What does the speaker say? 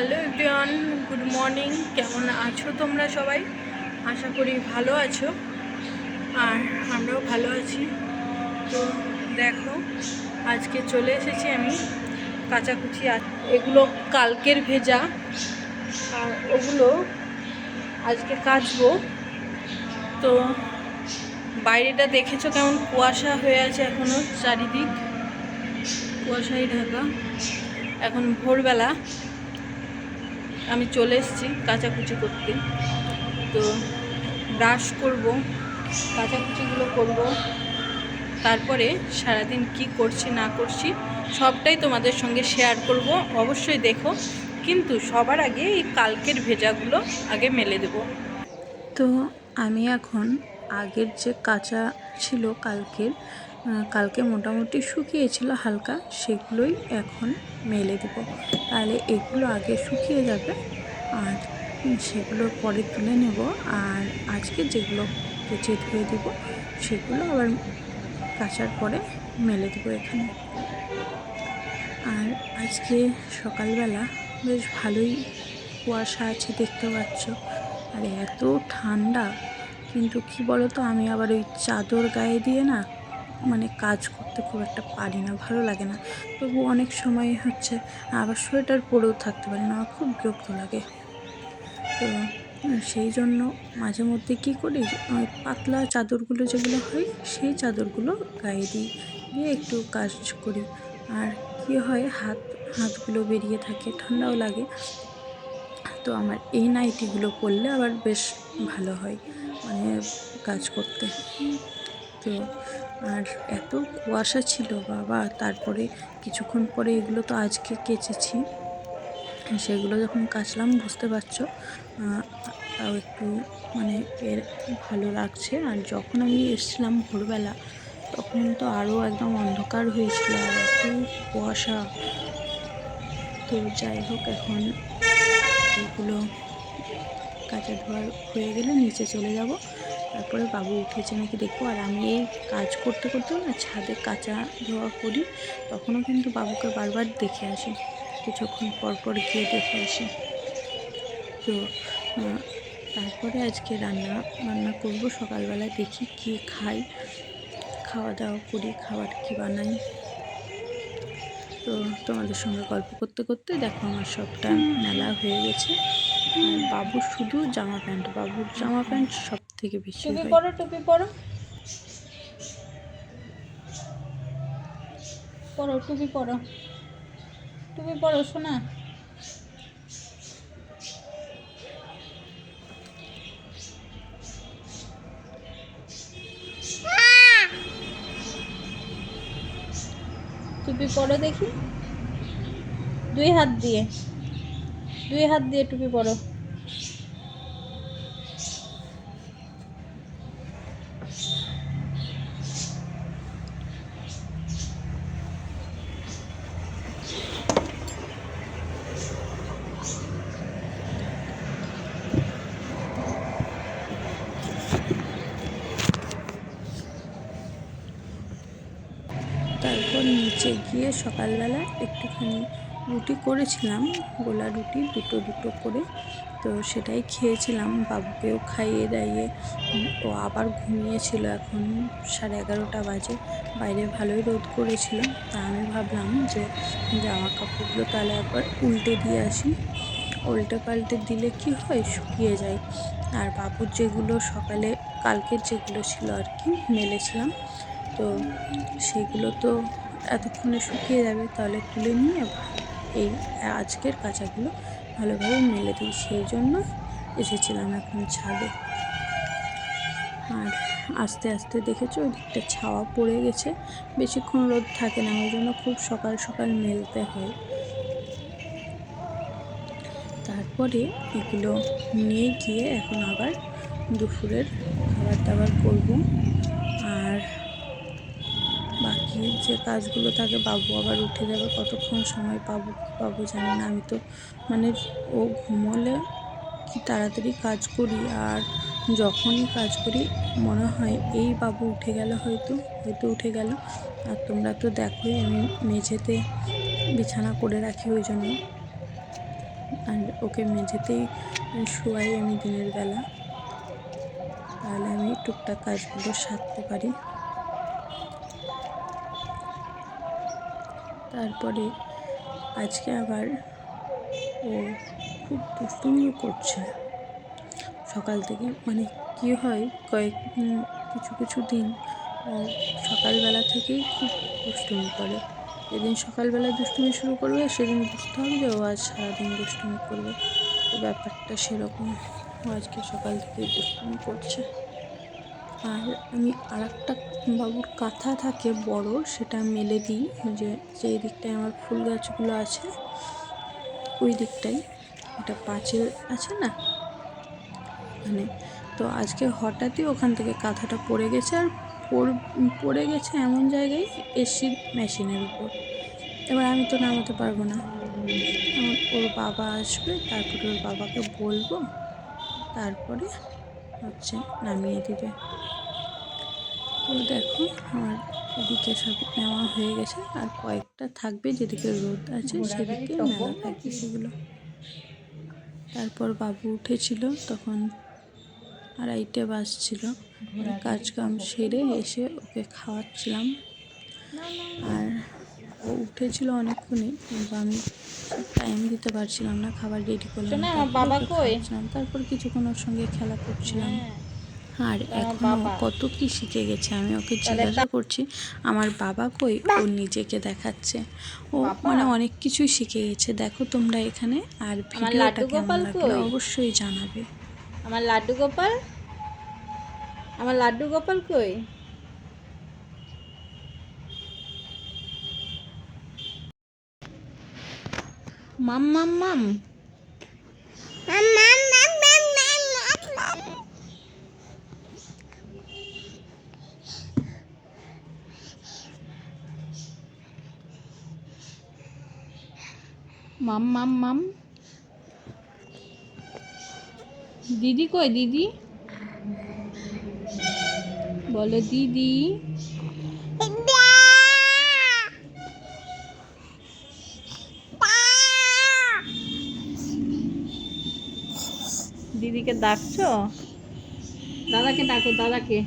Hello everyone, good morning. কেমন আছো তোমরা সবাই? আশা করি ভালো আছো। আর আমরাও ভালো আছি। তো দেখো, আজকে চলে এসেছি আমি কাচাকুচি এগুলো কালকের ভেজা। আর ওগুলো আজকে কাচবো। তো বাইরেটা দেখেছ কেমন কুয়াশা হয়ে আছে এখনও চারিদিক? কুয়াশায় ঢাকা। এখন ভোরবেলা। আমি চলে এসেছি কাচাকুচি করতে। তো ব্রাশ করব, কাচাকুচিগুলো করব। তারপরে সারাদিন কি করছি, না করছি, সবটাই তোমাদের সঙ্গে শেয়ার করব। অবশ্যই দেখো, কিন্তু সবার আগে এই কালকের ভেজাগুলো আগে মেলে দেব। তো আমি এখন আগের যে কাঁচা ছিল কালকের কালকে মোটামুটি শুকিয়েছিল হালকা, সেগুলোই এখন মেলে দেব। তাহলে এগুলো আগে শুকিয়ে যাবে, আর সেগুলো পরে তুলে নেব। আর আজকে যেগুলো কেচে ধুয়ে দেব, সেগুলো আবার কাচার পরে মেলে দেবো এখানে। আর আজকে সকালবেলা বেশ ভালোই কুয়াশা আছে দেখতে পাচ্ছ, আর এত ঠান্ডা, কিন্তু কি বলো তো আমি আবার ওই চাদর গায়ে দিয়ে না মানে কাজ করতে খুব একটা পারি না, ভালো লাগে না। তবু অনেক সময় হচ্ছে আবার সোয়েটার পরেও থাকতে পারি না, আমার খুব বিরক্ত লাগে। তো সেই জন্য মাঝে মধ্যে কী করি ওই পাতলা চাদরগুলো যেগুলো হয়, সেই চাদরগুলো গায়ে দিই, দিয়ে একটু কাজ করি। আর কী হয়, হাত, হাতগুলো বেরিয়ে থাকে, ঠান্ডাও লাগে। তো আমার এই নাইটিগুলো পরলে আবার বেশ ভালো হয় মানে কাজ করতে। তো আর এত কুয়াশা ছিল, বাবা। তারপরে কিছুক্ষণ পরে এগুলো তো আজকে কেচেছি। সেগুলো যখন কাচলাম, বুঝতে পারছ তাও একটু মানে এর ভালো লাগছে। আর যখন আমি এসেছিলাম ভোরবেলা, তখন তো আরও একদম অন্ধকার হয়েছিল আর এত কুয়াশা। তো যাই হোক, এখন এগুলো কাঁচা ধোয়া হয়ে গেলে নিচে চলে যাব। তারপরে বাবু উঠেছে নাকি দেখব। আর আমি এই কাজ করতে করতেও না ছাদে কাঁচা ধোয়া করি, তখনও কিন্তু বাবুকে বারবার দেখে আসি। কিছুক্ষণ পর পর গিয়ে দেখে আসি। তো তারপরে আজকে রান্না বান্না করব। সকালবেলায় দেখি কি খাই। খাওয়া দাওয়া করি, খাবার কি বানাই। তো, তোমাদের সঙ্গে গল্প করতে করতে দেখো আমার সবটা মেলা হয়ে গেছে। বাবুর শুধু জামা প্যান্ট, বাবুর জামা প্যান্ট সব থেকে বেশি টুপি পরো টুপি পরো। পরো টুপি পরো। টুপি পরো শোনা টুপি পরো দেখি। দুই হাত দিয়ে। দুই হাত দিয়ে টুপি পরো। নিচে গিয়ে সকালবেলা একটুখানি রুটি করেছিলাম, গোলা রুটি দুটো দুটো করে। তো সেটাই খেয়েছিলাম, বাবুকেও খাইয়ে দাইয়ে। ও আবার ঘুমিয়েছিল এখন সাড়ে এগারোটা বাজে। বাইরে ভালোই রোদ করেছিল। তা আমি ভাবলাম যে জামা কাপড়গুলো তাহলে একবার উল্টে দিয়ে আসি। উল্টে পাল্টে দিলে কি হয়? শুকিয়ে যায়। আর বাবুর যেগুলো সকালে, কালকের যেগুলো ছিল আর কি, মেলেছিলাম। তো সেগুলো তো এতক্ষণে শুকিয়ে যাবে, তাহলে তুলে নিয়ে এই আজকের কাঁচাগুলো ভালোভাবে মেলে দিই। সেই জন্য এসেছিলাম এখন ছাদে। আর আস্তে আস্তে দেখেছ, ওদিকটা ছাওয়া পড়ে গেছে। বেশিক্ষণ রোদ থাকে না, ওই জন্য খুব সকাল সকাল মেলতে হয়। তারপরে এগুলো নিয়ে গিয়ে এখন আবার দুপুরের খাবার দাবার করব। যে কাজগুলো থাকে, বাবু আবার উঠে যাবে, কতক্ষণ সময় পাবো পাবো জানি না। আমি তো মানে ও ঘুমোলে কি তাড়াতাড়ি কাজ করি আর যখনই কাজ করি, মনে হয় এই বাবু উঠে গেল হয়তো হয়তো উঠে গেল। আর তোমরা তো দেখোই, আমি মেঝেতে বিছানা করে রাখি ওই জন্য। আর ওকে মেঝেতেই শোয়াই আমি দিনের বেলা। তাহলে আমি টুকটাক কাজগুলো সারতে পারি। তারপরে আজকে আবার ও খুব দুষ্টুমিও করছে। সকাল থেকে মানে কি হয়, কয়েক কিছু কিছু দিন সকালবেলা থেকেই খুব দুষ্টুমি করে। যেদিন সকালবেলা দুষ্টুমি শুরু করবে, সেদিন বুঝতে হবে যে ও আজ সারাদিন দুষ্টুমি করবে। তো ব্যাপারটা সেরকম। ও আজকে সকাল থেকেই দুষ্টুমি করছে। আর আমি আর একটা বাবুর কাঁথা থাকে বড়, সেটা মেলে দিই যে যেই দিকটায় আমার ফুল গাছগুলো আছে, ওই দিকটাই একটা পাঁচিল আছে না? মানে তো আজকে হঠাৎই ওখান থেকে কাঁথাটা পড়ে গেছে, আর পড়- গেছে এমন জায়গায় এসির মেশিনের উপর। এবার আমি তো নামাতে পারব না। ওর বাবা আসবে, তারপরে ওর বাবাকে বলব, তারপরে হচ্ছে, নামিয়ে দিবে। তো দেখো, আমার এদিকে সব নেওয়া হয়ে গেছে। আর কয়েকটা থাকবে যেদিকে রোদ আছে, সেদিকে মেলা থাকবে সেগুলো। তারপর বাবু উঠেছিল, তখন আড়াইটে বাজছিল। কাজ কাম সেরে এসে ওকে খাওয়াচ্ছিলাম। উঠেছিল অনেকক্ষণই কিন্তু আমি টাইম দিতে পারছিলাম না খাবার রেডি করলাম বাবা ওকে তারপর কিছুক্ষণ ওর সঙ্গে খেলা করছিলাম। আর এখন। কত কি শিখে গেছে আমি ওকে জিজ্ঞাসা করছি আমার বাবা কই? ও নিজেকে দেখাচ্ছে। ও মানে অনেক কিছুই শিখে গেছে। দেখো তোমরা এখানে আর ভিডিওটা লাড্ডু কেমন গোপাল লাগল অবশ্যই জানাবে। আমার লাড্ডু গোপাল? আমার লাড্ডু গোপাল কই? মাম মাম মাম মাম মাম মাম দিদি কই দিদি বলো দিদি দিদিকে ডাকছো? দাদাকে ডাকো দাদাকে।